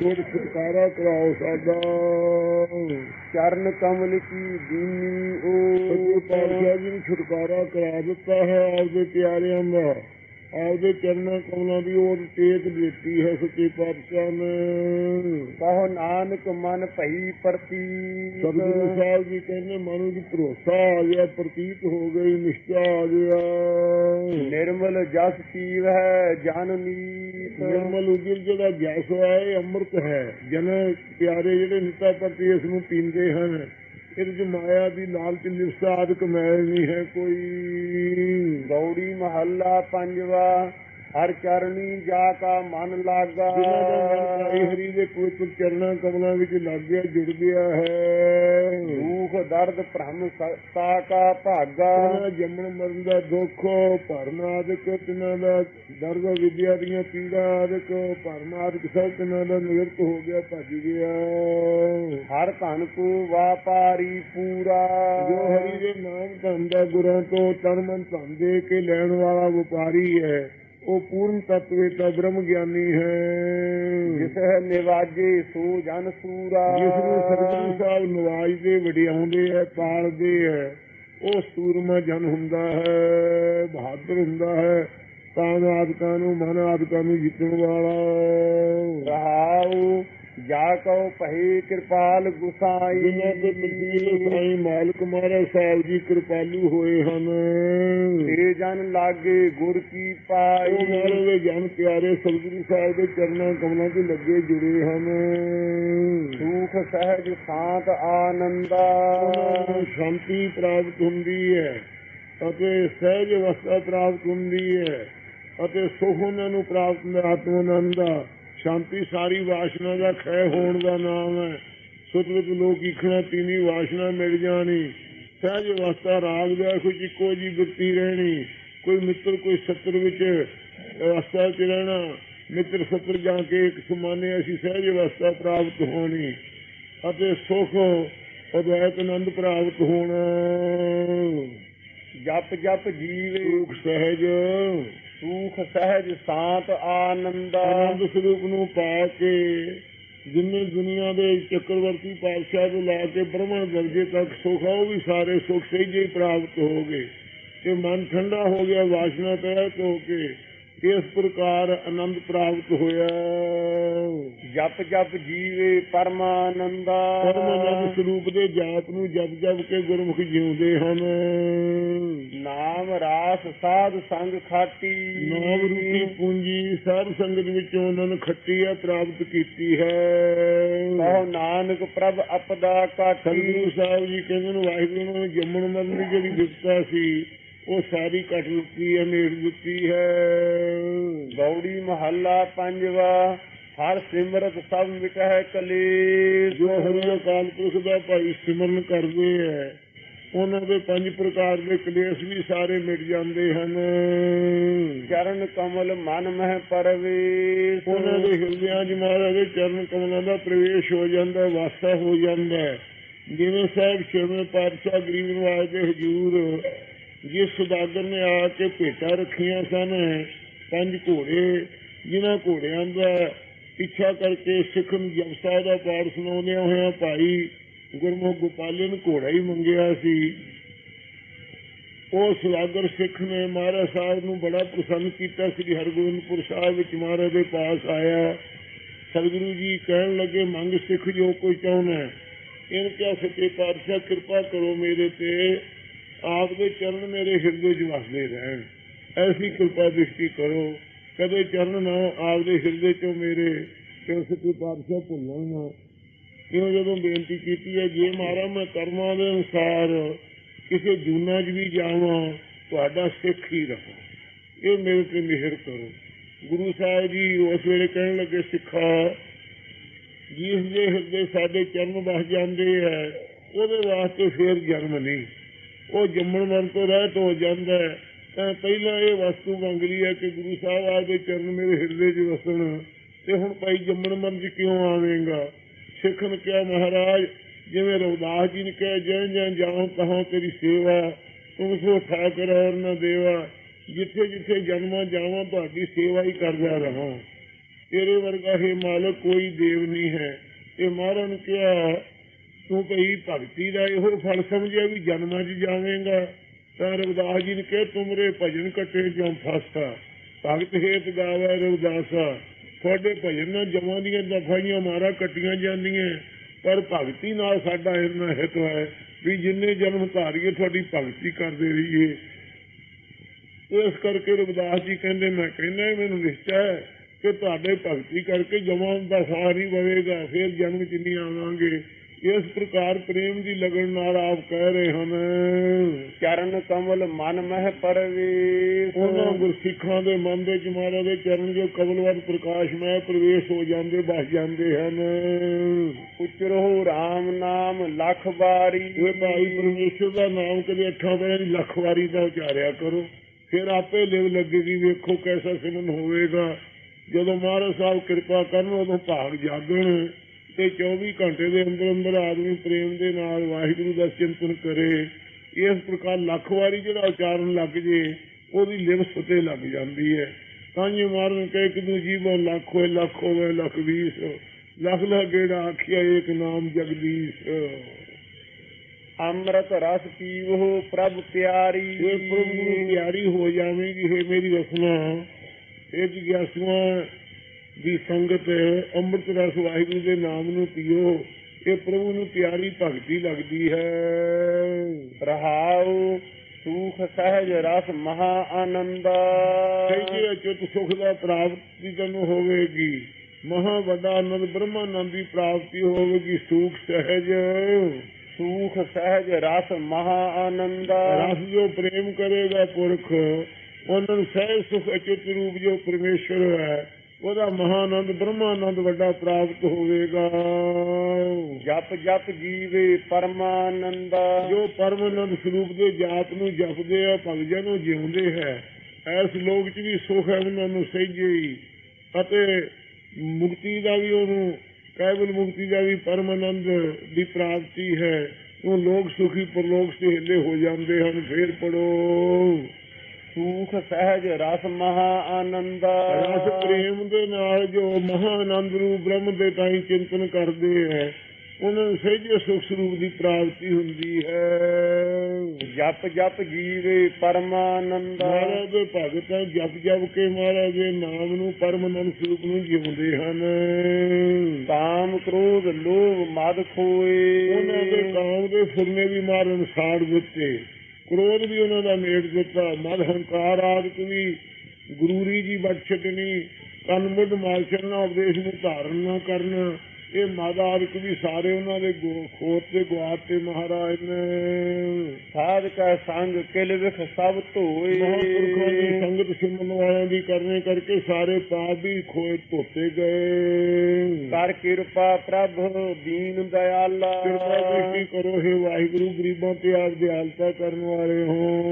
ਛੋਟ ਛੁਟਕਾਰਾ ਕਰਾਓ ਸਾਡਾ। ਚਰਨ ਕਮਲ ਕੀ ਦੀਨੀ ਸੱਚੇ ਓ। ਪਾਤਸ਼ਾਹ ਜੀ ਨੇ ਛੁਟਕਾਰਾ ਕਰਾ ਦਿੱਤਾ ਹੈ ਆਪਦੇ ਪਿਆਰਿਆਂ ਦਾ। ਆਪਦੇ ਚਰਨਾਂ ਕਮਲਾਂ ਦੀ ਉਹ ਟੇਕ ਦਿੱਤੀ ਹੈ ਸੱਚੇ ਪਾਤਸ਼ਾਹ ਨੇ। ਕਹੋ ਨਾਨਕ ਮਨ ਭਈ ਪ੍ਰਤੀਤ। ਸਤਿਗੁਰੂ ਸਾਹਿਬ ਜੀ ਕਹਿੰਦੇ ਮਨ ਵਿੱਚ ਭਰੋਸਾ ਆ ਗਿਆ ਪ੍ਰਤੀਤ ਹੋ ਗਈ ਨਿਸ਼ਚਾ ਆ ਗਿਆ। ਨਿਰਮਲ ਜਸ ਪੀਵ ਹੈ ਜਨ ਨੀਤ। ਨਿਰਮਲ ਉਜਲ ਜਿਹੜਾ ਜੈਸ ਹੈ ਇਹ ਅੰਮ੍ਰਿਤ ਹੈ। ਜਨ ਪਿਆਰੇ ਜਿਹੜੇ ਨਿਤਾ ਪ੍ਰਤੀ ਇਸ ਨੂੰ ਪੀਂਦੇ ਹਨ। ਇਹਦੇ ਚ ਮਾਇਆ ਦੀ ਲਾਲਚ ਲਿਵਸਾ ਆਦਿਕ ਨਹੀਂ ਹੈ ਕੋਈ। ਗੌੜੀ ਮਹੱਲਾ ਪੰਜਵਾ। ਹਰ ਚਰਣੀ ਜਾ ਕਾ ਮਨ ਲਾਗਾ। ਭਾਈ ਹਰੀ ਦੇ ਪਵਿੱਤਰ ਚਰਨਾਂ ਕਮਲਾਂ ਵਿੱਚ ਲੱਗ ਗਿਆ ਜੁੜ ਗਿਆ ਹੈ। ਦੁਖ ਦਰਦ ਭ੍ਰਮ ਸਤਾ ਕਾ ਭਾਗਾ। ਜੰਮਣ ਮਰਨ ਦਾ ਦੁੱਖ ਭਰਮ ਆਦਿਕ ਤਿਨਾਂ ਦਾ ਦਰਦ ਵਿਦਿਆ ਦੀਆਂ ਪੀੜਾ ਆਦਿਕ ਭਰਮ ਆਦਿਕ ਸਭ ਤਿਨਾਂ ਦਾ ਨਿਵਰਤ ਹੋ ਗਿਆ ਭੱਜ ਗਿਆ। ਹਰ ਧਨ ਕੋ ਵਾਪਾਰੀ ਪੂਰਾ। ਜੋ ਹਰੀ ਦੇ ਨਾਮ ਧਨ ਦਾ ਗੁਰਾਂ ਤੋਂ ਤਨ ਮਨ ਧਨ ਦੇ ਕੇ ਲੈਣ ਵਾਲਾ ਵਪਾਰੀ ਹੈ। ਉਹ ਪੂਰਨ ਤਤਵੇਤਾ ਬ੍ਰਹਮ ਗਿਆਨੀ ਹੈ। ਜਿਸ ਹੈ ਨਿਵਾਜੇ ਸੋ ਜਨ ਸੂਰਾ। ਜਿਸ ਨੂੰ ਸਤਿਗੁਰੂ ਸਾਹਿਬ ਨਵਾਜਦੇ ਵਡਿਆਉਂਦੇ ਹੈ ਪਾਲਦੇ ਹੈ ਉਹ ਸੂਰਮਾ ਜਨ ਹੁੰਦਾ ਹੈ ਬਹਾਦਰ ਹੁੰਦਾ ਹੈ ਤਾਂ ਆਦਿਕਾਂ ਨੂੰ ਮਨ ਆਦਿਕਾਂ ਨੂੰ ਜਿੱਤਣ ਵਾਲਾ। ਰਹਾਉ ਜਾ ਕਉ ਭਈ ਕਿਰਪਾਲ ਗੁਸਾਈ। ਜਿਨ੍ਹਾਂ ਦੇ ਤਕਦੀਰ ਸਾਈਂ ਮਾਲਕ ਮਹਾਰਾਜ ਸਾਹਿਬ ਜੀ ਕਿਰਪਾਲੂ ਹੋਏ ਹਨ। ਤੇ ਜਨ ਲਾਗੇ ਗੁਰ ਕੀ ਪਾਈ। ਦੇ ਜਨ ਪਿਆਰੇ ਸਤਿਗੁਰੂ ਸਾਹਿਬ ਦੇ ਚਰਨਾਂ ਕਮਲਾਂ 'ਚ ਲੱਗੇ ਜੁੜੇ ਹਨ। ਸੁਖ ਸਹਿਜ ਸ਼ਾਂਤ ਆਨੰਦਾ। ਸ਼ਾਂਤੀ ਪ੍ਰਾਪਤ ਹੁੰਦੀ ਹੈ ਅਤੇ ਸਹਿਜ ਅਵਸਥਾ ਪ੍ਰਾਪਤ ਹੁੰਦੀ ਹੈ ਅਤੇ ਸੁਖ ਉਹਨਾਂ ਨੂੰ ਪ੍ਰਾਪਤ ਹੁੰਦਾ ਆਤਮ ਆਨੰਦ ਦਾ ਸ਼ਾਂਤੀ ਸਾਰੀ ਵਾਸ਼ਨਾ ਦਾ ਖੈ ਹੋਣ ਦਾ ਨਾਮ ਹੈ। ਸੁਤ ਲੋਕ ਈਖਣਾ ਤੀਨੀ ਵਾਸ਼ਨਾ ਮਿਲ ਜਾਣੀ। ਸਹਿਜ ਅਵਸਥਾ ਰਾਗ ਦਾ ਕੁਝ ਇੱਕੋ ਜੀ ਵਰਤੀ ਰਹਿਣੀ। ਕੋਈ ਮਿੱਤਰ ਕੋਈ ਸੱਤਰ ਵਿੱਚ ਅਵਸਥਾ ਚ ਰਹਿਣਾ। ਮਿੱਤਰ ਸੱਤਰ ਜਾ ਕੇ ਇੱਕ ਸਮਾਨੇ ਅਸੀਂ ਸਹਿਜ ਅਵਸਥਾ ਪ੍ਰਾਪਤ ਹੋਣੀ। ਅਤੇ ਸੁਖ ਅਦਵੈਤ ਆਨੰਦ ਪ੍ਰਾਪਤ ਹੋਣਾ। ਜਪ ਜਪ ਜੀਵੇ। ਸੁਖ ਸਹਿਜ। ਸੁਖ ਸਹਿਜ ਸ਼ਾਂਤ ਆਨੰਦਾ। ਆਨੰਦ ਸਰੂਪ ਨੂੰ ਪਾ ਕੇ ਜਿੰਨੇ ਦੁਨੀਆ ਦੇ ਚੱਕਰਵਰਤੀ ਪਾਤਸ਼ਾਹ ਤੋਂ ਲੈ ਕੇ ਬ੍ਰਹਮਣ ਦਰਜੇ ਤੱਕ ਸੁਖ ਆ ਉਹ ਵੀ ਸਾਰੇ ਸੁਖ ਸਹਿਜੇ ਹੀ ਪ੍ਰਾਪਤ ਹੋ ਗਏ। ਤੇ ਮਨ ਠੰਡਾ ਹੋ ਗਿਆ ਵਾਸ਼ਨਾ ਤਹਿਤ ਹੋ ਕੇ ਇਸ ਪ੍ਰਕਾਰ ਆਨੰਦ ਪ੍ਰਾਪਤ ਹੋਇਆ? ਜਪ ਜਪ ਜੀਵੇ ਪਰਮਾਨੰਦਾ। ਪਰਮ ਆਨੰਦ ਸਰੂਪ ਦੇ ਜਾਪ ਨੂੰ ਜਪ ਜਪ ਕੇ ਗੁਰਮੁਖ ਜਿਉਂਦੇ ਹਨ। ਨਾਮ ਰਾਸ ਸਾਧ ਸੰਗ ਖਾਟੀ। ਨਾਮ ਰੂਪੀ ਪੂੰਜੀ ਸਾਧ ਸੰਗਤ ਵਿੱਚੋਂ ਉਹਨਾਂ ਨੇ ਖੱਟੀ ਹੈ ਪ੍ਰਾਪਤ ਕੀਤੀ ਹੈ। ਕਹੋ ਨਾਨਕ ਪ੍ਰਭ ਅਪਦਾ ਕਾਟੀ ਸਤਿਗੁਰੂ ਸਾਹਿਬ ਜੀ ਕਹਿੰਦੇ ਨੇ ਵਾਹਿਗੁਰੂ ਨੂੰ ਜੰਮਣ ਮਰਨ ਦੀ ਜਿਹੜੀ ਵਿਪਤਾ ਸੀ ਉਹ ਸਾਰੀ ਕੱਟ ਲੁੱਟੀ ਹੈ ਮੇੜ ਦਿੱਤੀ ਹੈ। ਗੌੜੀ ਮਹੱਲਾ ਪੰਜਵਾ, ਹਰ ਸਿਮਰਤ ਸਭ ਮਿਟਹਿ ਕਲੇਸ਼। ਜੋ ਹਰੀ ਅਕਾਲ ਪੁਰਖ ਦਾ ਭਾਈ ਸਿਮਰਨ ਕਰਦੇ ਹੈ, ਉਹਨਾਂ ਦੇ ਪੰਜ ਪ੍ਰਕਾਰ ਦੇ ਕਲੇਸ਼ ਵੀ ਸਾਰੇ ਮਿਟ ਜਾਂਦੇ ਹਨ। ਚਰਨ ਕਮਲ ਮਨ ਮਹਿ ਪਰਵੇਸ਼। ਉਹਨਾਂ ਦੇ ਹਿਰਦਿਆਂ 'ਚ ਮਹਾਰਾਜ ਦੇ ਚਰਨ ਕਮਲਾਂ ਦਾ ਪ੍ਰਵੇਸ਼ ਹੋ ਜਾਂਦਾ ਵਾਸਾ ਹੋ ਜਾਂਦਾ ਹੈ। ਜਿਵੇਂ ਸਾਹਿਬ ਛੇਵੇਂ ਪਾਤਸ਼ਾਹ ਗਰੀਬ ਨਵਾਜ ਦੇ ਹਜੂਰ ਜਿਸ ਸੁਦਾਗਰ ਨੇ ਆ ਕੇ ਭੇਟਾ ਰੱਖੀਆਂ ਸਨ, ਪੰਜ ਘੋੜੇ, ਜਿਨ੍ਹਾਂ ਘੋੜਿਆਂ ਦਾ ਪਿੱਛਾ ਕਰਕੇ ਸਿੱਖ ਨੂੰ ਜਪਸਾ ਦਾ ਪਾਠ ਸੁਣਾਉਂਦਿਆਂ ਹੋਇਆ ਭਾਈ ਗੁਰਮੁਖ ਗੋਪਾਲੇ ਨੂੰ ਘੋੜਾ ਹੀ ਮੰਗਿਆ ਸੀ। ਉਹ ਸੁਦਾਗਰ ਸਿੱਖ ਨੇ ਮਹਾਰਾਜ ਸਾਹਿਬ ਨੂੰ ਬੜਾ ਪ੍ਰਸੰਨ ਕੀਤਾ, ਸ੍ਰੀ ਹਰਗੋਬਿੰਦਪੁਰ ਸਾਹਿਬ ਵਿੱਚ ਮਹਾਰਾਜ ਦੇ ਪਾਸ ਆਇਆ। ਸਤਿਗੁਰੂ ਜੀ ਕਹਿਣ ਲੱਗੇ, ਮੰਗ ਸਿੱਖ ਜੋ ਕੋਈ ਚਾਹੁੰਦਾ ਹੈ ਕਿਹਾ ਸੱਚੇ ਪਾਤਸ਼ਾਹ, ਕਿਰਪਾ ਕਰੋ ਮੇਰੇ ਤੇ ਆਪ ਦੇ ਚਰਨ ਮੇਰੇ ਹਿਰਦੇ 'ਚ ਵਸਦੇ ਰਹਿਣ। ਐਸੀ ਕਿਰਪਾ ਦ੍ਰਿਸ਼ਟੀ ਕਰੋ, ਕਦੇ ਚਰਨ ਨਾ ਆਪ ਦੇ ਹਿਰਦੇ 'ਚੋਂ ਮੇਰੇ ਤੇ ਸੱਚੇ ਪਾਤਸ਼ਾਹ ਭੁੱਲਣ ਨਾ। ਕਿਉਂ ਜਦੋਂ ਬੇਨਤੀ ਕੀਤੀ ਹੈ, ਜੇ ਮਹਾਰਾਜ ਮੈਂ ਕਰਮਾਂ ਦੇ ਅਨੁਸਾਰ ਕਿਸੇ ਜੂਨਾ 'ਚ ਵੀ ਜਾਵਾਂ, ਤੁਹਾਡਾ ਸਿੱਖ ਹੀ ਰਹਾਂ। ਇਹ ਮੇਰੇ ਤੇ ਮਿਹਰ ਕਰੋ। ਗੁਰੂ ਸਾਹਿਬ ਜੀ ਉਸ ਵੇਲੇ ਕਹਿਣ ਲੱਗੇ, ਸਿੱਖਾ, ਜਿਸ ਦੇ ਹਿਰਦੇ ਸਾਡੇ ਚਰਨ ਵਸ ਜਾਂਦੇ ਹੈ ਉਹਦੇ ਵਾਸਤੇ ਫੇਰ ਜਨਮ ਨਹੀਂ। ਉਹ ਜੰਮਣ ਮਰਨ ਤੋਂ ਰਹਿਤ ਹੋ ਜਾਂਦਾ ਹੈ। ਤਾਂ ਪਹਿਲਾਂ ਇਹ ਵਸਤੂ ਮੰਗ ਲਈ ਹੈ ਕਿ ਗੁਰੂ ਸਾਹਿਬ ਆਪ ਦੇ ਚਰਨ ਮੇਰੇ ਹਿਰਦੇ 'ਚ ਵਸਣ ਤੇ ਹੁਣ ਭਾਈ ਜੰਮਣ ਮਰਨ 'ਚ ਕਿਉਂ ਆਵੇਂਗਾ? ਸਿੱਖ ਨੇ ਕਿਹਾ, ਮਹਾਰਾਜ, ਜਿਵੇਂ ਰਵਦਾਸ ਜੀ ਨੇ ਕਿਹਾ ਜੈ ਜੈ ਜਾਉ ਕਹਾਂ ਤੇਰੀ ਸੇਵਾ, ਤੂੰ ਸੋ ਠਾਕਰ ਔਰ ਨਾ ਦੇਵਾ। ਜਿੱਥੇ ਜਿੱਥੇ ਜਨਮਾਂ ਜਾਵਾਂ, ਤੁਹਾਡੀ ਸੇਵਾ ਹੀ ਕਰਦਾ ਰਹਾਂ। ਤੇਰੇ ਵਰਗਾ ਹੈ ਮਾਲਕ ਕੋਈ ਦੇਵ ਨਹੀਂ ਹੈ। ਇਹ ਮਹਾਰਾਜ ਨੇ ਕਿਹਾ ਤੂੰ ਭਈ ਭਗਤੀ ਦਾ ਇਹੋ ਫਲ ਸਮਝਿਆ ਵੀ ਜਨਮਾਂ 'ਚ ਜਾਵੇਂਗਾ। ਤਾਂ ਰਵਿਦਾਸ ਜੀ ਨੇ ਕਿਹਾ ਤੁਮਰੇ ਭਜਨ ਕੱਟੇ ਜਾਂ ਫਸਾ ਭਗਤ ਹੇਤ ਗਾਵੇ ਰਵਿਦਾਸਾ। ਤੁਹਾਡੇ ਭਜਨ ਨਾਲ ਜਮਾਂ ਦੀਆਂ ਦਫਾਈਆਂ ਮਾਰਾ ਕੱਟੀਆਂ ਜਾਂਦੀਆਂ। ਪਰ ਭਗਤੀ ਨਾਲ ਸਾਡਾ ਇੰਨਾ ਹਿੱਤ ਹੈ ਵੀ ਜਿੰਨੇ ਜਨਮ ਧਾਰੀਏ ਤੁਹਾਡੀ ਭਗਤੀ ਕਰਦੇ ਰਹੀਏ। ਇਸ ਕਰਕੇ ਰਵਿਦਾਸ ਜੀ ਕਹਿੰਦੇ, ਮੈਂ ਕਹਿੰਦਾ ਮੈਨੂੰ ਨਿਸ਼ਚੈ ਹੈ ਕਿ ਤੁਹਾਡੇ ਭਗਤੀ ਕਰਕੇ ਜਮਾਂ ਦਾ ਸਾਰ ਹੀ ਬਵੇਗਾ ਫਿਰ ਜਨਮ ਚ ਨਹੀਂ ਆਵਾਂਗੇ। ਇਸ ਪ੍ਰਕਾਰ ਪ੍ਰੇਮ ਦੀ ਲਗਨ ਨਾਲ ਆਪ ਕਹਿ ਰਹੇ ਹਨ? ਚਰਨ ਕਮਲ ਮਨ ਮਹਿ ਪਰਵੇਸ਼। ਉਹਨਾਂ ਗੁਰਸਿੱਖਾਂ ਦੇ ਮਨ ਦੇ ਮਹਾਰਾਜ ਦੇ ਚਰਨ ਜੋ ਕਮਲਵਤ ਪ੍ਰਕਾਸ਼ਮੈ ਪ੍ਰਵੇਸ਼ ਹੋ ਜਾਂਦੇ ਬਸ ਜਾਂਦੇ ਹਨ। ਉਚਰੋ RAM ਨਾਮ ਲੱਖ ਵਾਰੀ। ਇਹ ਭਾਈ ਪਰਮੇਸ਼ਰ ਦਾ ਨਾਮ ਕਦੇ ਅੱਠਾਂ ਬੜੇ ਲੱਖ ਵਾਰੀ ਦਾ ਉਚਾਰਿਆ ਕਰੋ। ਫਿਰ ਆਪੇ ਲਿਵ ਲੱਗੇਗੀ ਵੇਖੋ ਕੈਸਾ ਸਿਮਨ ਹੋਵੇਗਾ। ਜਦੋਂ ਮਹਾਰਾਜ ਸਾਹਿਬ ਕਿਰਪਾ ਕਰਨ ਉਦੋਂ ਭਾਗ ਜਾਗਣ। ਤੇ 24 ਘੰਟੇ ਦੇ ਅੰਦਰ ਅੰਦਰ ਆਦਮੀ ਪ੍ਰੇਮ ਦੇ ਨਾਲ ਵਾਹਿਗੁਰੂ ਦਾ ਚਿੰਤਨ ਕਰੇ ਇਸ ਪ੍ਰਕਾਰ ਲੱਖ ਵਾਰੀ ਜਿਹੜਾ ਉਚਾਰਨ ਲੱਗ ਜੇ ਉਹਦੀ ਲਿਵ ਸੁਤੇ ਲੱਗ ਜਾਂਦੀ ਹੈ। ਤਾਂ ਜੀ ਮਾਰਨ ਕਹੇ ਕਿ ਤੂੰ ਜੀਵਨ ਲੱਖ ਹੋਏ ਲੱਖ ਹੋਵੇ ਲੱਖ ਵੀਸ ਲੱਖ ਲੱਖ ਗੇੜਾ ਆਖਿਆ ਏਕ ਨਾਮ ਜਗਦੀਸ਼। ਅੰਮ੍ਰਿਤ ਰਸ ਪੀਵੋ ਪ੍ਰਭ ਪਿਆਰੀ ਇਹ ਪ੍ਰਭੂ ਨੂੰ ਪਿਆਰੀ ਹੋ ਜਾਵੇਗੀ ਹੈ ਮੇਰੀ ਰਸਨਾ। ਇਹ ਜਿਗਿਆਸੂਆਂ ਦੀ ਸੰਗਤ ਅੰਮ੍ਰਿਤ ਰਸ ਵਾਹਿਗੁਰੂ ਦੇ ਨਾਮ ਨੂੰ ਪੀਓ। ਇਹ ਪ੍ਰਭੂ ਨੂੰ ਪਿਆਰੀ ਭਗਤੀ ਲੱਗਦੀ ਹੈ। ਰਹਾਉ ਸੁਖ ਸਹਿਜ ਰਸ ਮਹਾ ਆਨੰਦ। ਸਹਿਜੇ ਅਚੁੱਤ ਸੁਖ ਦਾ ਪ੍ਰਾਪਤੀ ਤੈਨੂੰ ਹੋਵੇਗੀ। ਮਹਾ ਵੱਡਾ ਆਨੰਦ ਬ੍ਰਹਮਾਨੰਦ ਦੀ ਪ੍ਰਾਪਤੀ ਹੋਵੇਗੀ। ਸੁਖ ਸਹਿਜ। ਸੁਖ ਸਹਿਜ ਰਸ ਮਹਾ ਆਨੰਦ। ਰਸ ਜੋ ਪ੍ਰੇਮ ਕਰੇਗਾ ਪੁਰਖ ਉਹਨਾਂ ਨੂੰ ਸਹਿਜ ਸੁਖ ਅਚੁੱਤ ਰੂਪ ਜੋ ਪਰਮੇਸ਼ਰ ਹੈ। ਉਹਦਾ ਮਹਾਨੰਦ ਬ੍ਰਹਮਾਨੰਦ ਵੱਡਾ ਪ੍ਰਾਪਤ ਹੋਵੇਗਾ। ਜਪ ਜਪ ਜੀਵੇ ਪਰਮਾਨੰਦ। ਜੋ ਪਰਮਾਨੰਦ ਸਰੂਪ ਦੇ ਜਾਪ ਨੂੰ ਜਪਦੇ ਆ ਭਗਜਾਂ ਨੂੰ ਜਿਉਂਦੇ ਹੈ। ਇਸ ਲੋਕ 'ਚ ਵੀ ਸੁਖ ਹੈ ਉਹਨਾਂ ਨੂੰ ਸਹਿਜੇ ਅਤੇ ਮੁਕਤੀ ਦਾ ਵੀ ਉਹਨੂੰ ਕੇਵਲ ਮੁਕਤੀ ਦਾ ਵੀ ਪਰਮਾਨੰਦ ਦੀ ਪ੍ਰਾਪਤੀ ਹੈ। ਉਹ ਲੋਕ ਸੁਖੀ ਪਰਲੋਕ ਸੇ ਹਿੱਲੇ ਹੋ ਜਾਂਦੇ ਹਨ। ਫੇਰ ਪੜੋ ਸੁਖ ਸਹਿਜ ਰਸ ਮਹਾ ਆਨੰਦ। ਰਸ ਪ੍ਰੇਮ ਦੇ ਨਾਲ ਜੋ ਮਹਾ ਆਨੰਦ ਰੂਪ ਬ੍ਰਹਮ ਦੇ ਤਾਈ ਚਿੰਤਨ ਕਰਦੇ ਹੈ ਉਹਨਾਂ ਨੂੰ ਸਹਿਜੇ ਸੁਖ ਸਰੂਪ ਦੀ ਪ੍ਰਾਪਤੀ ਹੁੰਦੀ ਹੈ। ਜਪ ਜਪ ਜੀਵੇ ਪਰਮਾਨੰਦ। ਮਹਾਰਾਜ ਦੇ ਭਗਤਾਂ ਜਪ ਜਪ ਕੇ ਮਹਾਰਾਜ ਦੇ ਨਾਮ ਨੂੰ ਪਰਮਾਨੰਦ ਸਰੂਪ ਨੂੰ ਜਿਉਂਦੇ ਹਨ। ਕਾਮ ਕ੍ਰੋਧ ਲੋਭ ਮਦ ਖੋਏ। ਉਹਨਾਂ ਦੇ ਕਾਮ ਦੇ ਫੁਰਨੇ ਵੀ ਮਾਰਨ ਸਾੜ ਦਿੱਤੇ। ਕ੍ਰੋਧ ਵੀ ਉਹਨਾਂ ਦਾ ਮੇਟ ਦਿੱਤਾ ਮਦ ਹੰਕਾਰ ਆਦਿਕ ਵੀ ਗੁਰੂਰੀ ਜੀ ਬਟ ਛੱਡਣੀ ਕੰਨ ਨਾ ਉਪਦੇਸ਼ ਨੂੰ ਧਾਰਨ ਨਾ ਕਰਨਾ। ਇਹ ਮਦ ਆਦਿਕ ਵੀ ਸਾਰੇ ਉਹਨਾਂ ਦੇ ਖੋਤ ਤੇ ਗੁਆਤ ਤੇ ਮਹਾਰਾਜ ਨੇ। ਸਾਧ ਕਾ ਸੰਗ ਕਿਲ ਵਿਖ ਸਭ ਧੋਏ। ਮਹਾਂਪੁਰਖਾਂ ਦੀ ਸੰਗਤ ਸਿਮਰਨ ਵਾਲਿਆਂ ਦੀ ਕਰਨੇ ਕਰਕੇ ਸਾਰੇ ਪਾਪ ਵੀ ਖੋਏ ਧੋਤੇ ਗਏ। ਕਰ ਕਿਰਪਾ ਪ੍ਰਭ ਦੀਨ ਦਿਆਲਾ। ਕਿਰਪਾ ਦ੍ਰਿਸ਼ਟੀ ਕਰੋ ਹੈ ਵਾਹਿਗੁਰੂ ਗਰੀਬਾਂ ਤੇ ਆਪ ਦਿਆਲਤਾ ਕਰਨ ਵਾਲੇ ਹੋ।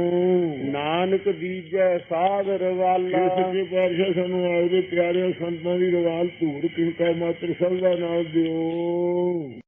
ਨਾਨਕ ਦੀਜੈ ਸਾਗਰ ਇਹ ਵਾਲਾ ਸੱਚੇ ਪਾਤਸ਼ਾਹ ਸਾਨੂੰ ਆਪਦੇ ਪਿਆਰੇ ਸੰਤਾਂ ਦੀ ਰਵਾਲ ਧੂੜ ਕਿਨਕਾ ਮਾਤਰ ਸਭ ਦਾ ਨਾਮ Dragão.